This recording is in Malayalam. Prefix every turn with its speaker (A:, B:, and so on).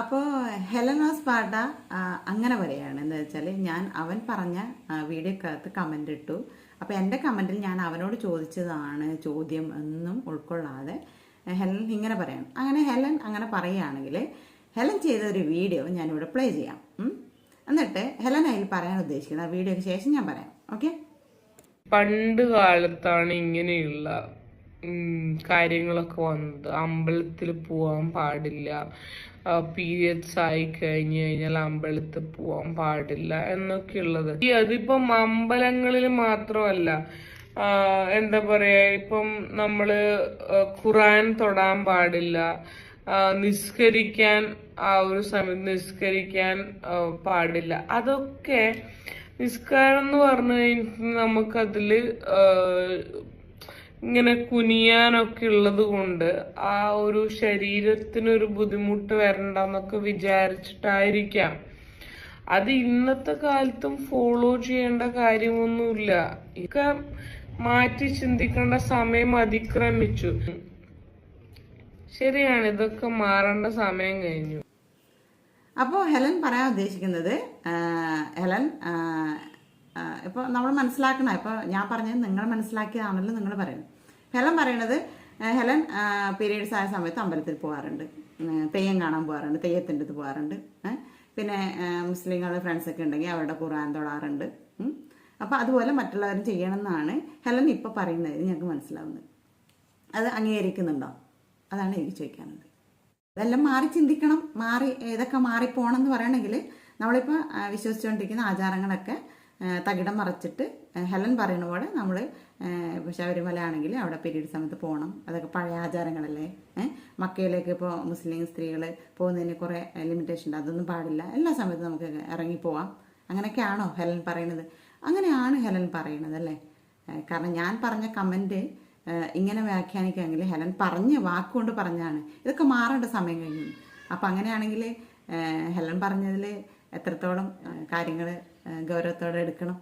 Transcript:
A: അപ്പോൾ ഹെലനോസ് പാട്ട അങ്ങനെ പറയുകയാണ് എന്താ വെച്ചാൽ ഞാൻ അവൻ പറഞ്ഞ വീഡിയോ വീഡിയോക്കകത്ത് കമന്റ് ഇട്ടു. അപ്പോൾ എന്റെ കമന്റിൽ ഞാൻ അവനോട് ചോദിച്ചതാണ് ചോദ്യം എന്നും ഉൾക്കൊള്ളാതെ. ഹെലൻ ഇങ്ങനെ പറയണം. അങ്ങനെ ഹെലൻ അങ്ങനെ പറയുകയാണെങ്കിൽ ഹെലൻ ചെയ്ത ഒരു വീഡിയോ ഞാനിവിടെ പ്ലേ ചെയ്യാം. എന്നിട്ട് ഹെലൻ അതിൽ പറയാൻ ഉദ്ദേശിക്കുന്നത് ആ വീഡിയോയ്ക്ക് ശേഷം ഞാൻ പറയാം. ഓക്കെ
B: പണ്ട് കാലത്താണ് ഇങ്ങനെയുള്ള കാര്യങ്ങളൊക്കെ വന്നത്. അമ്പലത്തിൽ പോവാൻ പാടില്ല. പീരിയഡ്സ് ആയി കഴിഞ്ഞു കഴിഞ്ഞാൽ അമ്പലത്തിൽ പോവാൻ പാടില്ല എന്നൊക്കെ ഉള്ളത് ഈ അതിപ്പം അമ്പലങ്ങളിൽ മാത്രമല്ല എന്താ പറയാ ഇപ്പം നമ്മൾ ഖുറാൻ തൊടാൻ പാടില്ല നിസ്കരിക്കാൻ ആ ഒരു സമയത്ത് നിസ്കരിക്കാൻ പാടില്ല. അതൊക്കെ നിസ്കാരം എന്ന് പറഞ്ഞു കഴിഞ്ഞാൽ നമുക്കതിൽ ഇങ്ങനെ കുനിയാനൊക്കെ ഉള്ളത് കൊണ്ട് ആ ഒരു ശരീരത്തിനൊരു ബുദ്ധിമുട്ട് വരണ്ടെന്നൊക്കെ വിചാരിച്ചിട്ടായിരിക്കാം. അത് ഇന്നത്തെ കാലത്തും ഫോളോ ചെയ്യേണ്ട കാര്യമൊന്നുമില്ല. ഇതൊക്കെ മാറ്റി ചിന്തിക്കേണ്ട സമയം അതിക്രമിച്ചു. ശരിയാണ് ഇതൊക്കെ മാറേണ്ട സമയം കഴിഞ്ഞു.
A: അപ്പോൾ ഹെലൻ പറയാൻ ഉദ്ദേശിക്കുന്നത് ഹെലൻ ഇപ്പോൾ നമ്മൾ മനസ്സിലാക്കണം ഇപ്പോൾ ഞാൻ പറഞ്ഞത് നിങ്ങൾ മനസ്സിലാക്കിയതാണല്ലോ നിങ്ങൾ പറയുന്നത്. ഹെലൻ പറയണത് ഹെലൻ പീരീഡ്സ് ആയ സമയത്ത് അമ്പലത്തിൽ പോകാറുണ്ട് തെയ്യം കാണാൻ പോകാറുണ്ട് തെയ്യത്തിന്റെ അടുത്ത് പോകാറുണ്ട്? പിന്നെ മുസ്ലിങ്ങൾ ഫ്രണ്ട്സൊക്കെ ഉണ്ടെങ്കിൽ അവരുടെ ഖുർആൻ തൊടാറുണ്ട് അപ്പോൾ അതുപോലെ മറ്റുള്ളവരും ചെയ്യണമെന്നാണ് ഹെലൻ ഇപ്പോൾ പറയുന്നത് ഞങ്ങൾക്ക് മനസ്സിലാവുന്നത്. അത് അംഗീകരിക്കുന്നുണ്ടോ? അതാണ് എനിക്ക് ചോദിക്കാനുള്ളത്. ഇതെല്ലാം മാറി ചിന്തിക്കണം മാറി ഇതൊക്കെ മാറിപ്പോണം എന്ന് പറയണമെങ്കിൽ നമ്മളിപ്പോൾ വിശ്വസിച്ചുകൊണ്ടിരിക്കുന്ന ആചാരങ്ങളൊക്കെ തകിടം മറച്ചിട്ട് ഹെലൻ പറയുന്ന പോലെ നമ്മൾ ശബരിമല ആണെങ്കിൽ അവിടെ പീരീഡ് സമയത്ത് പോകണം അതൊക്കെ പഴയ ആചാരങ്ങളല്ലേ? മക്കയിലേക്ക് ഇപ്പോൾ മുസ്ലിം സ്ത്രീകൾ പോകുന്നതിന് കുറേ ലിമിറ്റേഷൻ ഉണ്ട്. അതൊന്നും പാടില്ല. എല്ലാ സമയത്തും നമുക്ക് ഇറങ്ങിപ്പോവാം അങ്ങനെയൊക്കെയാണോ ഹെലൻ പറയുന്നത്? അങ്ങനെയാണ് ഹെലൻ പറയുന്നത് അല്ലേ? കാരണം ഞാൻ പറഞ്ഞ കമന്റ് ഇങ്ങനെ വ്യാഖ്യാനിക്കുകയാണെങ്കിൽ ഹെലൻ പറഞ്ഞ് വാക്കുകൊണ്ട് പറഞ്ഞാണ്. ഇതൊക്കെ മാറേണ്ട സമയം കഴിഞ്ഞു. അപ്പം അങ്ങനെയാണെങ്കിൽ ഹെലൻ പറഞ്ഞതിൽ എത്രത്തോളം കാര്യങ്ങൾ ഗൗരവത്തോടെ എടുക്കണം?